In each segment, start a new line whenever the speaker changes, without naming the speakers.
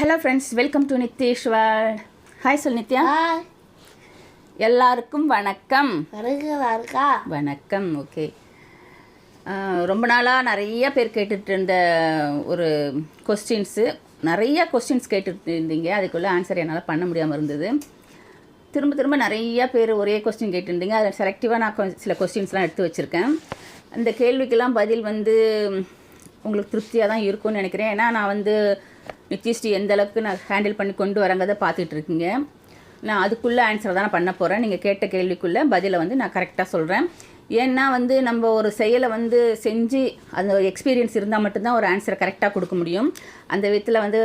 Hello friends welcome to Nityeshwar hi சொல் நித்யா எல்லாருக்கும் வணக்கம். வணக்கம். ஓகே ரொம்ப நாளாக நிறைய பேர் கேட்டுட்டு இருந்த ஒரு கொஸ்டின்ஸு நிறைய கொஸ்டின்ஸ் கேட்டுட்டு இருந்தீங்க அதுக்குள்ளே ஆன்சர் என்னால் பண்ண முடியாமல் இருந்தது. திரும்ப திரும்ப நிறைய பேர் ஒரே கொஸ்டின் கேட்டிருந்தீங்க அதில் செலக்டிவாக நான் கொஞ்சம் சில கொஸ்டின்ஸ்லாம் எடுத்து வச்சுருக்கேன். அந்த கேள்விக்கெல்லாம் பதில் வந்து உங்களுக்கு திருப்தியாக தான் இருக்கும்னு நினைக்கிறேன். ஏன்னா நான் வந்து நித்யஸ்ரீ எந்த அளவுக்கு நான் ஹேண்டில் பண்ணி கொண்டு வரங்கிறத பார்த்துட்டு இருக்கீங்க. நான் அதுக்குள்ளே ஆன்சர் தான் நான் பண்ண போகிறேன் நீங்கள் கேட்ட கேள்விக்குள்ளே பதிலை வந்து நான் கரெக்டாக சொல்கிறேன் ஏன்னா வந்து நம்ம ஒரு செயலை வந்து செஞ்சு அந்த எக்ஸ்பீரியன்ஸ் இருந்தால் மட்டும்தான் ஒரு ஆன்சரை கரெக்டாக கொடுக்க முடியும். அந்த விதத்தில் வந்து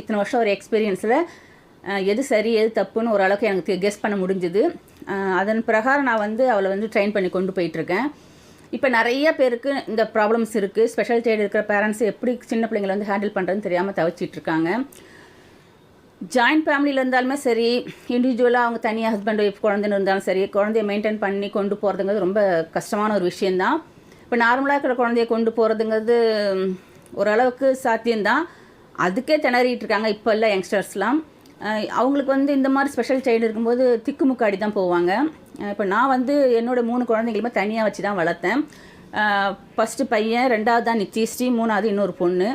இத்தனை வருஷம் ஒரு எக்ஸ்பீரியன்ஸில் எது சரி எது தப்புன்னு ஓரளவுக்கு எனக்கு கெஸ் பண்ண முடிஞ்சுது. அதன் பிரகாரம் நான் வந்து அவளை வந்து ட்ரெயின் பண்ணி கொண்டு போயிட்டுருக்கேன் இப்போ நிறைய பேருக்கு இந்த ப்ராப்ளம்ஸ் இருக்குது ஸ்பெஷல் சைல்டு இருக்கிற பேரண்ட்ஸ் எப்படி சின்ன பிள்ளைங்களை வந்து ஹேண்டில் பண்ணுறதுன்னு தெரியாமல் தவிச்சிட்டு இருக்காங்க. ஜாயிண்ட் ஃபேமிலியில் இருந்தாலுமே சரி இண்டிவிஜுவலாக அவங்க தனியாக ஹஸ்பண்ட் ஒய்ஃப் குழந்தைன்னு இருந்தாலும் சரி குழந்தைய மெயின்டைன் பண்ணி கொண்டு போகிறதுங்கிறது ரொம்ப கஷ்டமான ஒரு விஷயந்தான் இப்போ நார்மலாக இருக்கிற குழந்தைய கொண்டு போகிறதுங்கிறது ஓரளவுக்கு சாத்தியம்தான். அதுக்கே திணறிட்டு இருக்காங்க இப்போ இல்லை யங்ஸ்டர்ஸ்லாம் அவங்களுக்கு வந்து இந்த மாதிரி ஸ்பெஷல் சைல்டு இருக்கும்போது திக்குமுக்காடி தான் போவாங்க. இப்போ நான் வந்து என்னோட மூணு குழந்தைங்களுமே தனியாக வச்சு தான் வளர்த்தேன் ஃபஸ்ட்டு பையன் ரெண்டாவது தான் நித்திஸ்ரீ மூணாவது இன்னொரு பொண்ணு.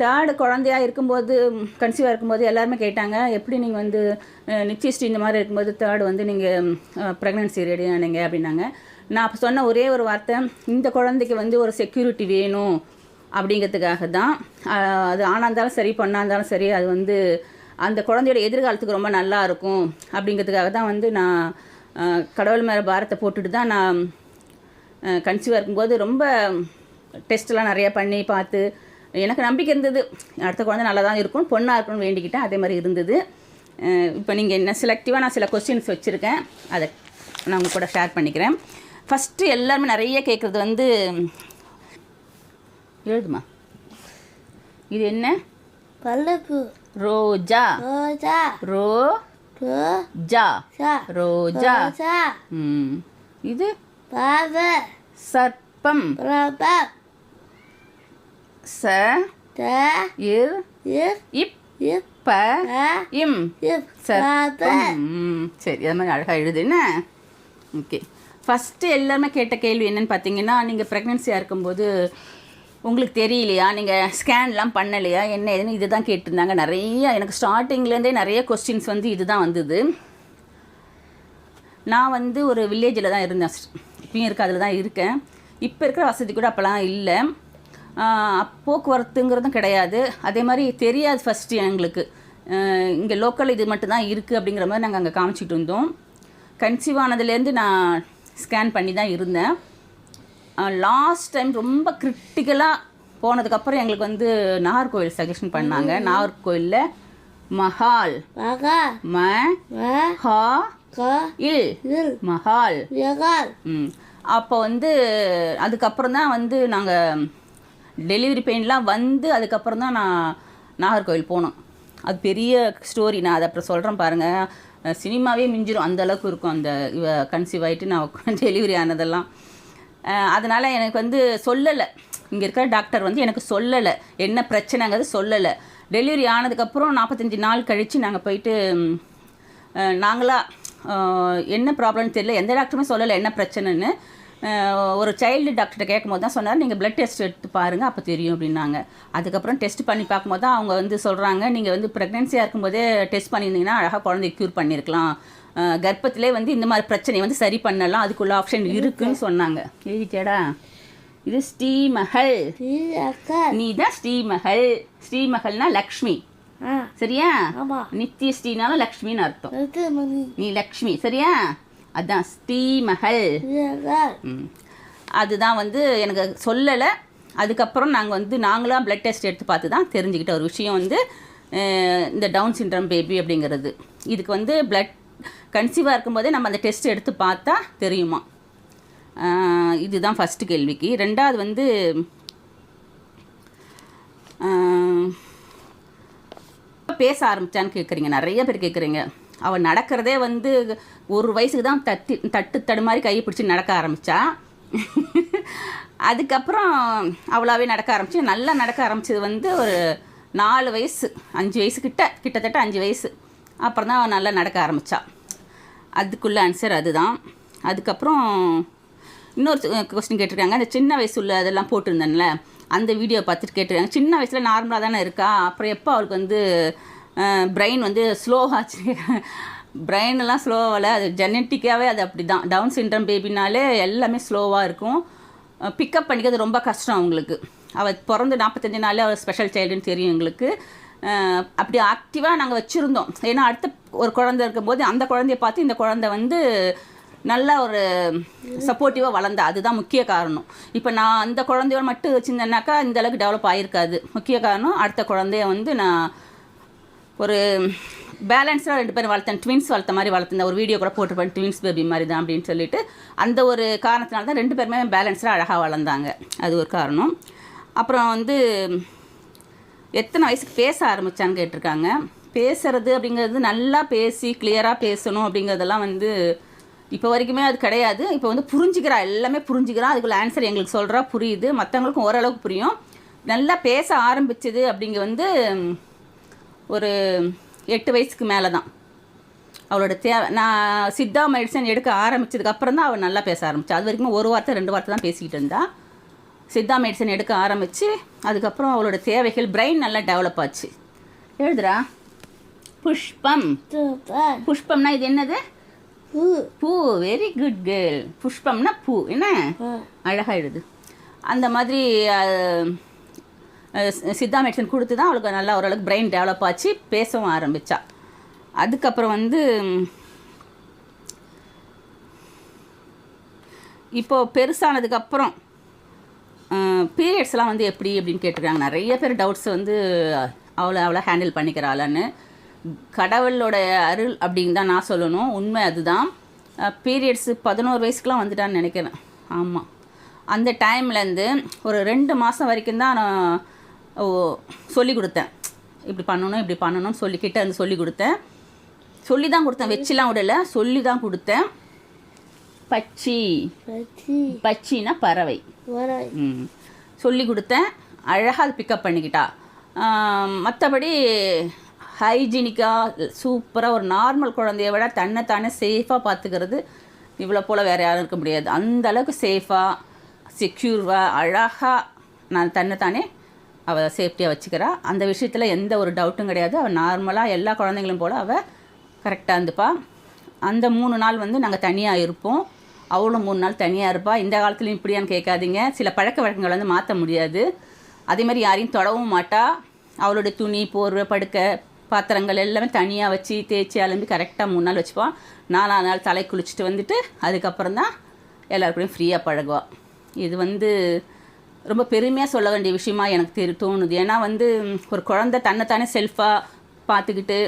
தேர்டு குழந்தையா இருக்கும்போது கன்சீவாக இருக்கும்போது எல்லாருமே கேட்டாங்க எப்படி நீங்கள் வந்து அஹ், இந்த மாதிரி இருக்கும்போது தேர்டு வந்து நீங்கள் ப்ரெக்னென்சி ரெடி ஆனீங்க? அப்படின்னாங்க. நான் அப்போ சொன்ன ஒரே ஒரு வார்த்தை இந்த குழந்தைக்கு வந்து ஒரு செக்யூரிட்டி வேணும். அப்படிங்கிறதுக்காக தான் அது ஆணாக இருந்தாலும் சரி பொண்ணாக இருந்தாலும் சரி அது வந்து அந்த குழந்தையோட எதிர்காலத்துக்கு ரொம்ப நல்லா இருக்கும் அப்படிங்கிறதுக்காக தான் வந்து நான் கடவுள் மேலே பாரத்தை போட்டுட்டு தான் நான் கன்சீவாக இருக்கும்போது ரொம்ப டெஸ்ட்லாம் நிறையா பண்ணி பார்த்து எனக்கு நம்பிக்கை இருந்தது. அடுத்த குழந்தை நல்லா தான் இருக்கும் பொண்ணாக இருக்கணும்னு வேண்டிக்கிட்டேன். அதே மாதிரி இருந்தது. இப்போ நீங்கள் என்ன செலக்டிவாக நான் சில கொஸ்டின்ஸ் வச்சுருக்கேன். அதை நான் உங்கள் கூட ஷேர் பண்ணிக்கிறேன். ஃபஸ்ட்டு எல்லாருமே நிறைய கேட்குறது வந்து எழுதுமா? இது என்ன?
பல்லப்பு
ரோஜா.
ரோஜா.
ரோ ஜா. ரோஜா. ம். இது
பாப
சர்ப்பம்.
பிரபா
ச. இர்.
இப்.
இப். ப. இம்.
இப். பாப
சர்ப்பம் சரி அது மாதிரி அழகாக எழுது என்ன? ஓகே. ஃபஸ்ட்டு எல்லாருமே கேட்ட கேள்வி என்னன்னு பார்த்தீங்கன்னா நீங்கள் ப்ரெக்னென்சியாக இருக்கும்போது உங்களுக்கு தெரியலையா? நீங்கள் ஸ்கேன்லாம் பண்ணலையா? என்ன ஏதுன்னு இது தான் கேட்டிருந்தாங்க. நிறைய எனக்கு ஸ்டார்டிங்லேருந்தே நிறைய கொஸ்டின்ஸ் வந்து இதுதான் வந்தது. நான் வந்து ஒரு வில்லேஜில் தான் இருந்தேன். இப்பயும் இருக்க அதில் தான் இருக்கேன். இப்போ இருக்கிற வசதி கூட அப்போலாம் இல்லை. போக்குவரத்துங்கிறதும் கிடையாது. அதே மாதிரி தெரியாது ஃபஸ்ட்டு எங்களுக்கு. இங்கே லோக்கல் இது மட்டும்தான் இருக்குது அப்படிங்கிற மாதிரி நாங்கள் அங்கே காமிச்சிட்டு இருந்தோம். கன்சீவ் ஆனதுலேருந்து நான் ஸ்கேன் பண்ணி தான் இருந்தேன். லாஸ்ட் டைம் ரொம்ப கிரிட்டிக்கலாக போனதுக்கப்புறம் எங்களுக்கு வந்து நாகர்கோவில் சஜஷன் பண்ணாங்க. நாகர்கோவிலில் மஹால். ம ஹா இல். மஹால். அப்போ வந்து அதுக்கப்புறம் தான் வந்து நாங்கள் டெலிவரி பெயின்லாம் வந்து அதுக்கப்புறம் தான் நான் நாகர்கோவில் போனோம். அது பெரிய ஸ்டோரி நான் அதை அப்புறம் சொல்கிறேன் பாருங்கள் சினிமாவே மிஞ்சிரும். அந்த அளவுக்கு இருக்கும் அந்த கன்சீவ் ஆகிட்டு நான் டெலிவரி ஆனதெல்லாம். அதனால் எனக்கு வந்து சொல்லலை. இங்கே இருக்கிற டாக்டர் வந்து எனக்கு சொல்லலை. என்ன பிரச்சனைங்கிறது சொல்லலை. டெலிவரி ஆனதுக்கப்புறம் நாற்பத்தஞ்சு நாள் கழித்து நாங்கள் போயிட்டு நாங்களாக என்ன ப்ராப்ளம்னு தெரியல. எந்த டாக்டருமே சொல்லலை என்ன பிரச்சனைன்னு. ஒரு சைல்டு டாக்டர்கிட்ட கேட்கும் போது தான் சொன்னார். நீங்கள் பிளட் டெஸ்ட் எடுத்து பாருங்கள் அப்போ தெரியும் அப்படின்னாங்க. அதுக்கப்புறம் டெஸ்ட் பண்ணி பார்க்கும்போது தான் அவங்க வந்து சொல்கிறாங்க நீங்கள் வந்து ப்ரெக்னென்சியாக இருக்கும்போதே டெஸ்ட் பண்ணியிருந்தீங்கன்னா அழகாக குழந்தைய க்யூர் பண்ணியிருக்கலாம். கர்ப்பத்திலே வந்து இந்த மாதிரி பிரச்சனையை வந்து சரி பண்ணலாம். அதுக்குள்ள ஆப்ஷன் இருக்குன்னு சொன்னாங்க. எழுதிட்டேடா இது ஸ்ரீமகள். நீ தான் ஸ்ரீமகள். ஸ்ரீமகள்னா லக்ஷ்மி. சரியா? நித்திய ஸ்ரீனாலும் லக்ஷ்மின்னு அர்த்தம். நீ லக்ஷ்மி. சரியா? அதான் ஸ்ரீமகள். அதுதான் வந்து எனக்கு சொல்லலை. அதுக்கப்புறம் நாங்கள் வந்து நாங்களாம் பிளட் டெஸ்ட் எடுத்து பார்த்து தான் தெரிஞ்சுக்கிட்ட ஒரு விஷயம் வந்து இந்த டவுன் சிண்ட்ரம் பேபி அப்படிங்கிறது. இதுக்கு வந்து பிளட் கன்சீவாக இருக்கும்போதே நம்ம அந்த டெஸ்ட் எடுத்து பார்த்தா தெரியுமா? இதுதான் ஃபஸ்ட்டு கேள்விக்கு. ரெண்டாவது வந்து பேச ஆரம்பிச்சான்னு கேட்குறீங்க நிறைய பேர் கேட்குறீங்க அவள் நடக்கிறதே வந்து ஒரு வயசுக்கு தான் தட்டி தட்டு தடுமாறி கையை பிடிச்சி நடக்க ஆரம்பித்தா அதுக்கப்புறம் அவளாவே நடக்க ஆரம்பிச்சு நல்லா நடக்க ஆரம்பிச்சது வந்து ஒரு நாலு வயசு அஞ்சு வயசு கிட்ட கிட்டத்தட்ட அஞ்சு வயசு. அப்புறம் தான் அவன் நல்லா நடக்க ஆரம்பித்தா அதுக்குள்ள ஆன்சர் அதுதான். அதுக்கப்புறம் இன்னொரு கொஸ்டின் கேட்டிருக்காங்க. அந்த சின்ன வயசு உள்ள அதெல்லாம் போட்டிருந்தேன்ல அந்த வீடியோ பார்த்துட்டு கேட்டிருக்காங்க. சின்ன வயசில் நார்மலாக தானே இருக்கா? அப்புறம் எப்போ அவளுக்கு வந்து பிரெயின் வந்து ஸ்லோவாச்சு ஆச்சு? பிரெயின் எல்லாம் ஸ்லோவாகல அது ஜெனட்டிக்காகவே அது அப்படி தான் டவுன் சிண்ட்ரம் பேபினாலே எல்லாமே ஸ்லோவாக இருக்கும். பிக்கப் பண்ணிக்கிறது ரொம்ப கஷ்டம் அவங்களுக்கு. அவள் பிறந்து நாற்பத்தஞ்சு நாளே அவள் ஸ்பெஷல் சைல்டுன்னு தெரியும் எங்களுக்கு. அப்படி ஆக்டிவாக நாங்கள் வச்சுருந்தோம். ஏன்னா அடுத்த ஒரு குழந்தை இருக்கும்போது அந்த குழந்தைய பார்த்து இந்த குழந்தை வந்து நல்ல ஒரு சப்போர்ட்டிவாக வளர்ந்தா. அதுதான் முக்கிய காரணம். இப்போ நான் அந்த குழந்தையோட மட்டும் வச்சுருந்தேன்னாக்கா இந்த அளவுக்கு டெவலப் ஆகிருக்காது முக்கிய காரணம் அடுத்த குழந்தைய வந்து நான் ஒரு பேலன்ஸாக ரெண்டு பேரும் வளர்த்தேன். ட்வின்ஸ் வளர்த்த மாதிரி வளர்த்தேன் ஒரு வீடியோ கூட போட்டிருப்பேன். ட்வின்ஸ் பேபி மாதிரி தான் அப்படின்னு சொல்லிட்டு அந்த ஒரு காரணத்தினால தான் ரெண்டு பேருமே பேலன்ஸாக அழகாக வளர்ந்தாங்க. அது ஒரு காரணம். அப்புறம் வந்து எத்தனை வயசுக்கு பேச ஆரம்பித்தான்னு கேட்டிருக்காங்க. பேசுறது அப்படிங்கிறது நல்லா பேசி கிளியராக பேசணும் அப்படிங்கிறதெல்லாம் வந்து இப்போ வரைக்குமே அது கிடையாது. இப்போ வந்து புரிஞ்சுக்கிறா எல்லாமே புரிஞ்சுக்கிறா. அதுக்குள்ள ஆன்சர் எங்களுக்கு சொல்கிறா புரியுது. மற்றவங்களுக்கும் ஓரளவுக்கு புரியும். நல்லா பேச ஆரம்பிச்சது அப்படிங்க வந்து ஒரு எட்டு வயசுக்கு மேலே தான் அவளோட தேவை நான் சித்தா மெடிசன் எடுக்க ஆரம்பித்ததுக்கப்புறம் தான் அவள் நல்லா பேச ஆரம்பித்தா அது வரைக்கும் ஒரு வார்த்தை ரெண்டு வார்த்தை தான் பேசிக்கிட்டு இருந்தா. சித்தா மெடிசன் எடுக்க ஆரம்பித்து அதுக்கப்புறம் அவளோட தேவைகள் பிரெயின் நல்லா டெவலப் ஆச்சு. எழுதுறா புஷ்பம். புஷ்பம்னா இது என்னது?
பூ.
பூ. வெரி குட் கேர்ள் புஷ்பம்னா பூ. என்ன? அழகாக எழுது. அந்த மாதிரி சித்தா மெடிசன் கொடுத்து தான் அவளுக்கு நல்லா ஓரளவுக்கு பிரெயின் டெவலப் ஆச்சு. பேசவும் ஆரம்பித்தா அதுக்கப்புறம் வந்து இப்போது பெருசானதுக்கப்புறம் பீரியட்ஸ்லாம் வந்து எப்படி அப்படின்னு கேட்டிருக்காங்க. நிறைய பேர் டவுட்ஸ் வந்து அவ்வளோ அவ்வளோ ஹேண்டில் பண்ணிக்கிறாளான்னு. கடவுளோட அருள் அப்படின்னு தான் நான் சொல்லணும். உண்மை அதுதான். பீரியட்ஸு பதினோரு வயசுக்குலாம் வந்துட்டான்னு நினைக்கிறேன். ஆமாம் அந்த டைம்லேருந்து ஒரு ரெண்டு மாதம் வரைக்கும் தான் நான் சொல்லி கொடுத்தேன். இப்படி பண்ணணும் இப்படி பண்ணணும்னு சொல்லிக்கிட்டே வந்து சொல்லி கொடுத்தேன். சொல்லி தான் கொடுத்தேன். வச்சுலாம் விடலை. சொல்லி தான் கொடுத்தேன். பச்சி.
பச்சி.
பச்சின்னா பறவை. ம். சொல்லி கொடுத்தேன். அழகாக அது பிக்கப் பண்ணிக்கிட்டா மற்றபடி ஹைஜீனிக்காக சூப்பராக ஒரு நார்மல் குழந்தைய விட தன்னைத்தானே சேஃபாக பார்த்துக்கிறது. இவ்வளோ போல் வேறு யாரும் இருக்க முடியாது. அந்த அளவுக்கு சேஃபாக செக்யூர்வாக அழகாக நான் தன்னைத்தானே அவள் சேஃப்டியாக வச்சுக்கிறா. அந்த விஷயத்தில் எந்த ஒரு டவுட்டும் கிடையாது. அவள் நார்மலாக எல்லா குழந்தைங்களும் போல் அவள் கரெக்டாக இருந்துப்பா. அந்த மூணு நாள் வந்து நாங்கள் தனியாக இருப்போம். அவளும் மூணு நாள் தனியாக இருப்பாள் இந்த காலத்துலையும் இப்படியான்னு கேட்காதீங்க. சில பழக்க வழக்கங்களை வந்து மாற்ற முடியாது. அதே மாதிரி யாரையும் தொடவும் மாட்டா. அவளுடைய துணி போர்வை படுக்க பாத்திரங்கள் எல்லாமே தனியாக வச்சு தேய்ச்சி அலம்பி கரெக்டாக மூணு நாள் வச்சுப்பான் நாலா நாள் தலை குளிச்சுட்டு வந்துட்டு அதுக்கப்புறம் தான் எல்லாருக்கூடையும் ஃப்ரீயாக பழகுவாள் இது வந்து ரொம்ப பெருமையாக சொல்ல வேண்டிய விஷயமா எனக்கு தெரி தோணுது. ஏன்னா வந்து ஒரு குழந்த தன்னைத்தானே செல்ஃபாக பார்த்துக்கிட்டு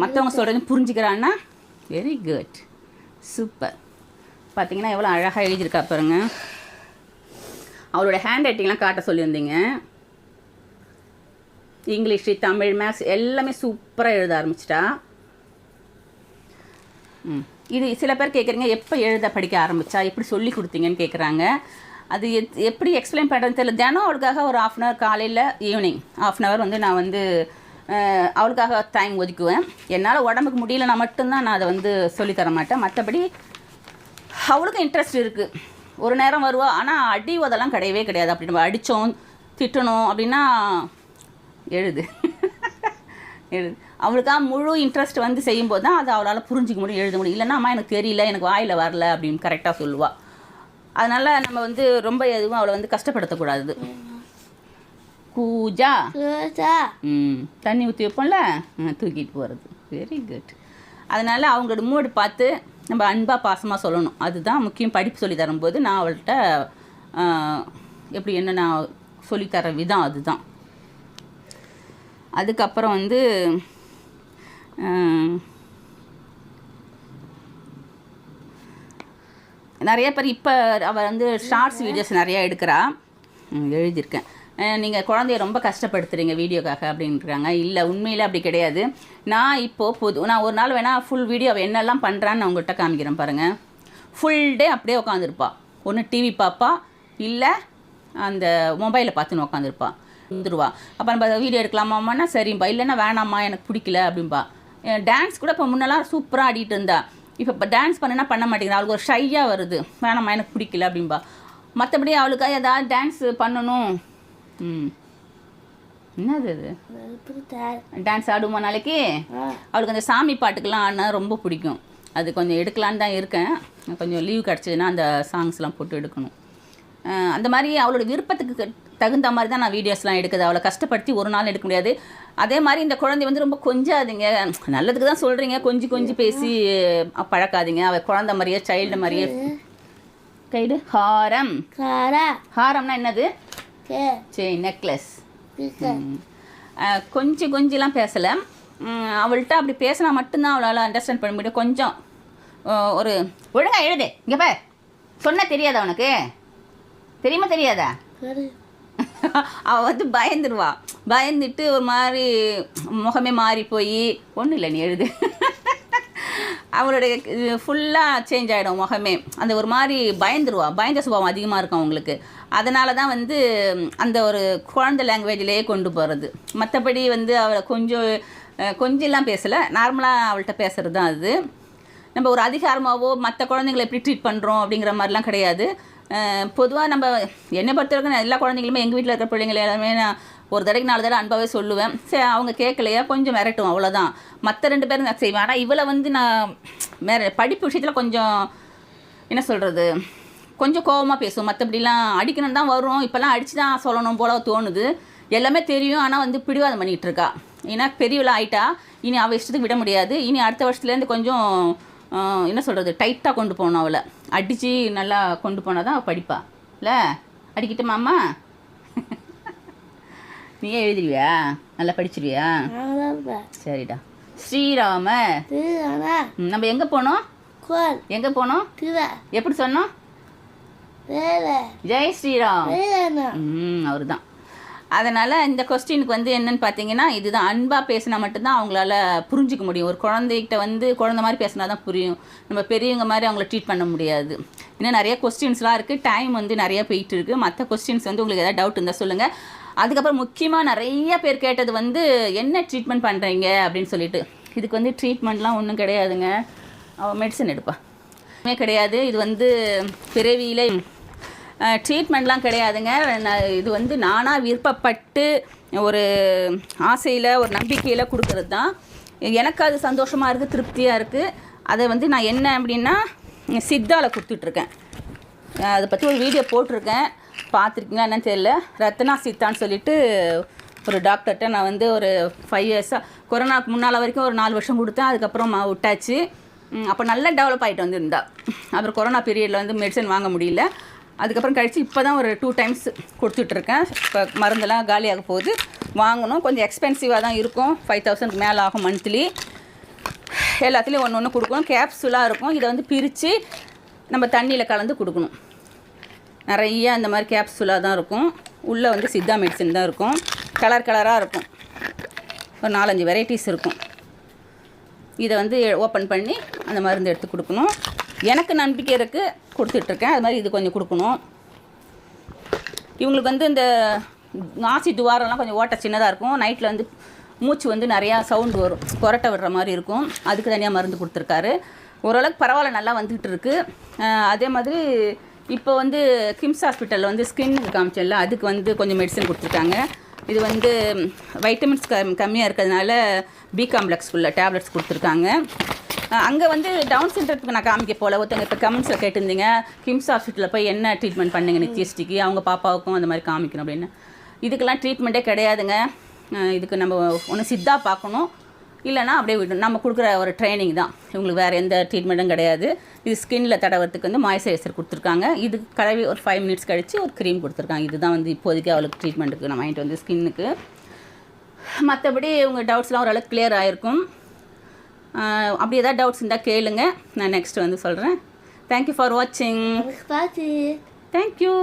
மற்றவங்க சொல்கிறதையும் புரிஞ்சுக்கிறான்னா வெரி குட் சூப்பர் பார்த்தீங்கன்னா எவ்வளோ அழகாக எழுதியிருக்கா பாருங்க. அவளோட ஹேண்ட் ரைட்டிங்லாம் காட்ட சொல்லியிருந்தீங்க. இங்கிலீஷு தமிழ் மேக்ஸ் எல்லாமே சூப்பராக எழுத ஆரம்பிச்சிட்டா. ம். இது சில பேர் கேட்குறீங்க எப்போ எழுத படிக்க ஆரம்பிச்சா? எப்படி சொல்லி கொடுத்தீங்கன்னு கேட்குறாங்க அது எத் எப்படி எக்ஸ்பிளைன் பண்ணுறதுன்னு தெரியல. தினம் அவளுக்காக ஒரு ஆஃப் அன் ஹவர் காலையில் ஈவினிங் ஆஃப் அன் ஹவர் வந்து நான் வந்து அவளுக்காக டைம் ஒதுக்குவேன். என்னால் உடம்புக்கு முடியலன்னா மட்டும்தான் நான் அதை வந்து சொல்லித்தர மாட்டேன். மற்றபடி அவளுக்கும் இன்ட்ரெஸ்ட் இருக்குது ஒரு நேரம் வருவா ஆனால் அடி உதெல்லாம் கிடையவே கிடையாது. அப்படி நம்ம அடித்தோம் திட்டணும் அப்படின்னா எழுது. எழுது. அவளுக்கா முழு இன்ட்ரெஸ்ட் வந்து செய்யும்போது தான் அது அவளால் புரிஞ்சிக்க முடியும் எழுத முடியும். இல்லைன்னா அம்மா எனக்கு தெரியல எனக்கு வாயில் வரல அப்படின்னு கரெக்டாக சொல்லுவாள் அதனால் நம்ம வந்து ரொம்ப எதுவும் அவளை வந்து கஷ்டப்படுத்தக்கூடாது. கூஜா. ம். தண்ணி ஊற்றி வைப்போம்ல? தூக்கிட்டு போகிறது வெரி குட் அதனால் அவங்களோட மூடு பார்த்து நம்ம அன்பாக பாசமாக சொல்லணும். அதுதான் முக்கியம். படிப்பு சொல்லி தரும்போது நான் அவள்கிட்ட எப்படி என்ன நான் சொல்லித்தர விதம் அதுதான். அதுக்கப்புறம் வந்து நிறைய பேர் இப்போ அவள் வந்து ஷார்ட்ஸ் வீடியோஸ் நிறையா எடுக்கிறா. எழுதியிருக்கேன். நீங்கள் குழந்தைய ரொம்ப கஷ்டப்படுத்துறீங்க வீடியோக்காக அப்படின்றாங்க. இல்லை உண்மையில் அப்படி கிடையாது. நான் இப்போது பொது நான் ஒரு நாள் வேணால் ஃபுல் வீடியோ அவள் என்னெல்லாம் பண்ணுறான்னு நான் உங்கள்கிட்ட காமிக்கிறேன் பாருங்கள் ஃபுல் டே அப்படியே உட்காந்துருப்பா ஒன்று டிவி பார்ப்பா இல்லை அந்த மொபைலை பார்த்துன்னு உட்காந்துருப்பா வந்துருவா. அப்போ நம்ம வீடியோ எடுக்கலாமாம்னா சரிம்பா. இல்லைன்னா வேணாம்மா எனக்கு பிடிக்கல அப்படின்பா டான்ஸ் கூட இப்போ முன்னெல்லாம் சூப்பராக ஆடிட்டு இருந்தா. இப்போ இப்போ டான்ஸ் பண்ணுனா பண்ண மாட்டேங்கிறா அவளுக்கு ஒரு ஷையாக வருது. வேணாம்மா எனக்கு பிடிக்கல அப்படின்பா மற்றபடி அவளுக்காக ஏதாவது டான்ஸ் பண்ணணும். ம். என்னது அது டான்ஸ் ஆடுமா நாளைக்கு? அவளுக்கு அந்த சாமி பாட்டுக்கெல்லாம் ஆடினா ரொம்ப பிடிக்கும். அது கொஞ்சம் எடுக்கலான்னு தான் இருக்கேன். கொஞ்சம் லீவ் கிடச்சிதுன்னா அந்த சாங்ஸ்லாம் போட்டு எடுக்கணும். அந்த மாதிரி அவளோட விருப்பத்துக்கு தகுந்த மாதிரி தான் நான் வீடியோஸ்லாம் எடுக்குது. அவளை கஷ்டப்படுத்தி ஒரு நாள் எடுக்க முடியாது. அதே மாதிரி இந்த குழந்தை வந்து ரொம்ப கொஞ்சாதீங்க. நல்லதுக்கு தான் சொல்கிறீங்க கொஞ்சி கொஞ்சி பேசி பழக்காதீங்க. அவள் குழந்தை மாதிரியே சைல்டு மாதிரியே. கைடு ஹாரம். ஹாரம்னா என்னது? சரி நெக்லஸ் கொஞ்சம் கொஞ்சம்லாம் பேசலை. அவள்கிட்ட அப்படி பேசினா மட்டும்தான் அவளால் அண்டர்ஸ்டாண்ட் பண்ண முடியும். கொஞ்சம் ஒரு ஒழுங்கா எழுது. இங்கே பார். சொன்ன தெரியாதா உனக்கு? தெரியுமா தெரியாதா? அவள் வந்து பயந்துருவா. பயந்துட்டு ஒரு மாதிரி முகமே மாறி போய் ஒன்றும் இல்லை நீ எழுது. அவளுடைய ஃபுல்லாக சேஞ்ச் ஆகிடும் முகமே. அந்த ஒரு மாதிரி பயந்துருவா. பயந்த சுபாவம் அதிகமாக இருக்கும் அவங்களுக்கு. அதனால தான் வந்து அந்த ஒரு குழந்தை லாங்குவேஜ்லேயே கொண்டு போகிறது மற்றபடி வந்து அவளை கொஞ்சம் கொஞ்சம்லாம் பேசலை. நார்மலாக அவள்கிட்ட பேசுகிறது தான் அது. நம்ம ஒரு அதிகாரமாகவோ மற்ற குழந்தைங்களை எப்படி ட்ரீட் பண்ணுறோம் அப்படிங்கிற மாதிரிலாம் கிடையாது. பொதுவாக நம்ம என்னை பொறுத்தவரைக்கும் எல்லா குழந்தைங்களுமே எங்கள் வீட்டில் இருக்கிற பிள்ளைங்களை எல்லாமே நான் ஒரு தடவைக்கு நாலு தடவை அன்பாவே சொல்லுவேன். சரி அவங்க கேட்கலையா கொஞ்சம் மிரட்டும் அவ்வளோதான் மற்ற ரெண்டு பேரும் நான் செய்வேன். ஆனால் இவளை வந்து நான் மேற படிப்பு விஷயத்தில் கொஞ்சம் என்ன சொல்கிறது கொஞ்சம் கோவமாக பேசும் மற்றபடிலாம் அடிக்கணும் தான் வரும் இப்போல்லாம் அடித்து தான் சொல்லணும் போல தோணுது. எல்லாமே தெரியும். ஆனால் வந்து பிடிவாதம் பண்ணிகிட்டு இருக்கா. ஏன்னா பெரியவளாக ஆயிட்டா இனி அவள் இஷ்டத்துக்கு விட முடியாது. இனி அடுத்த வருஷத்துலேருந்து கொஞ்சம் என்ன சொல்கிறது டைட்டாக கொண்டு போகணும் அவளை. அடித்து நல்லா கொண்டு போனால் தான் அவள் படிப்பா. இல்லை? அடிக்கிட்டு மாமா நீயே எழுதிருவியா? நல்லா படிச்சிருவியா? சரிடா. ஸ்ரீராம. நம்ம எங்கே போனோம்? எங்கே போனோம்? எப்படி சொன்னோம்? ஜெய் ஸ்ரீராம். அவர் தான் அதனால் இந்த கொஸ்டினுக்கு வந்து என்னன்னு பார்த்தீங்கன்னா இதுதான். அன்பாக பேசினா மட்டும்தான் அவங்களால புரிஞ்சிக்க முடியும். ஒரு குழந்தைகிட்ட வந்து குழந்த மாதிரி பேசினா தான் புரியும். நம்ம பெரியவங்க மாதிரி அவங்கள ட்ரீட் பண்ண முடியாது. இன்னும் நிறைய கொஸ்டின்ஸ்லாம் இருக்குது டைம் வந்து நிறைய போயிட்டு இருக்குது மற்ற கொஸ்டின்ஸ் வந்து உங்களுக்கு எதாவது டவுட் இருந்தால் சொல்லுங்கள் அதுக்கப்புறம் முக்கியமாக நிறைய பேர் கேட்டது வந்து என்ன ட்ரீட்மெண்ட் பண்ணுறீங்க அப்படின்னு சொல்லிட்டு. இதுக்கு வந்து ட்ரீட்மெண்ட்லாம் ஒன்றும் கிடையாதுங்க. அவள் மெடிசன் எடுப்பா கிடையாது. இது வந்து பிறவியிலே ட்ரீட்மெண்ட்லாம் கிடையாதுங்க. நான் இது வந்து நானாக விருப்பப்பட்டு ஒரு ஆசையில் ஒரு நம்பிக்கையில் கொடுக்கறது தான் எனக்கு அது சந்தோஷமாக இருக்குது திருப்தியாக இருக்குது அதை வந்து நான் என்ன அப்படின்னா சித்தாவில் கொடுத்துட்ருக்கேன். அதை பற்றி ஒரு வீடியோ போட்டிருக்கேன். பார்த்துருக்கீங்களா என்னன்னு தெரியல. ரத்னா சித்தான்னு சொல்லிட்டு ஒரு டாக்டர்கிட்ட நான் வந்து ஒரு ஃபைவ் இயர்ஸாக கொரோனாவுக்கு முன்னால் வரைக்கும் ஒரு நாலு வருஷம் கொடுத்தேன். அதுக்கப்புறம் விட்டாச்சு. அப்போ நல்லா டெவலப் ஆகிட்டு வந்திருந்தா. அப்புறம் கொரோனா பீரியடில் வந்து மெடிசன் வாங்க முடியல. அதுக்கப்புறம் கழித்து இப்போ தான் ஒரு டூ டைம்ஸ் கொடுத்துட்ருக்கேன். இப்போ மருந்தெல்லாம் காலியாக போகுது. வாங்கணும். கொஞ்சம் எக்ஸ்பென்சிவாக தான் இருக்கும். ஃபைவ் தௌசண்ட்க்கு மேலே ஆகும் மந்த்லி எல்லாத்துலேயும் ஒன்று ஒன்று கொடுக்கணும். கேப்சூலாக இருக்கும். இதை வந்து பிரித்து நம்ம தண்ணியில் கலந்து கொடுக்கணும். நிறைய அந்த மாதிரி கேப்சூலாக தான் இருக்கும். உள்ளே வந்து சித்தா மெடிசன் தான் இருக்கும். கலர் கலராக இருக்கும். ஒரு நாலஞ்சு வெரைட்டிஸ் இருக்கும். இதை வந்து ஓப்பன் பண்ணி அந்த மருந்து எடுத்து கொடுக்கணும். எனக்கு நம்பிக்கை இருக்குது கொடுத்துட்ருக்கேன். அது மாதிரி இது கொஞ்சம் கொடுக்கணும். இவங்களுக்கு வந்து இந்த நாசி துவாரம்லாம் கொஞ்சம் ஓட்ட சின்னதாக இருக்கும். நைட்டில் வந்து மூச்சு வந்து நிறையா சவுண்டு வரும். கொரட்டை விடுற மாதிரி இருக்கும். அதுக்கு தனியாக மருந்து கொடுத்துருக்காரு. ஓரளவுக்கு பரவாயில்ல நல்லா வந்துகிட்டு இருக்குது அதே மாதிரி இப்போ வந்து கிம்ஸ் ஹாஸ்பிட்டலில் வந்து ஸ்கின்னுக்கு காமிச்சல அதுக்கு வந்து கொஞ்சம் மெடிசன் கொடுத்துருக்காங்க. இது வந்து வைட்டமின்ஸ் கம் கம்மியாக இருக்கிறதுனால பி காம்ப்ளெக்ஸ் உள்ள டேப்லெட்ஸ் கொடுத்துருக்காங்க. அங்கே வந்து டவுன் சென்டருக்கு நான் காமிக்க போல. ஒருத்தவங்க இப்போ கமெண்ட்ஸில் கேட்டிருந்தீங்க கிம்ஸ் ஹாஸ்பிட்டலில் போய் என்ன ட்ரீட்மெண்ட் பண்ணுங்க நித்யஸ்டிக்கு அவங்க பாப்பாவுக்கும் அந்த மாதிரி காமிக்கணும் அப்படின்னு. இதுக்கெல்லாம் ட்ரீட்மெண்ட்டே கிடையாதுங்க. இதுக்கு நம்ம ஒன்று சித்தா பார்க்கணும். இல்லைன்னா அப்படியே விடணும் நம்ம கொடுக்குற ஒரு ட்ரைனிங் தான். இவங்களுக்கு வேறு எந்த ட்ரீட்மெண்ட்டும் கிடையாது. இது ஸ்கின்னில் தடவறதுக்கு வந்து மாய்ஸ்சரைசர் கொடுத்துருக்காங்க. இது கலவி ஒரு ஃபைவ் மினிட்ஸ் கழித்து ஒரு க்ரீம் கொடுத்துருக்காங்க. இதுதான் வந்து இப்போதைக்கு அவளுக்கு ட்ரீட்மெண்ட்டுக்கு நம்ம வாங்கிட்டு வந்து ஸ்கின்னுக்கு மற்றபடி உங்கள் டவுட்ஸ்லாம் ஓரளவுக்கு கிளியர் ஆகிருக்கும் அப்படி ஏதாவது டவுட்ஸ் இருந்தால் கேளுங்க. நான் நெக்ஸ்ட் வந்து சொல்கிறேன் தேங்க்யூ ஃபார் வாட்சிங் தேங்க்யூ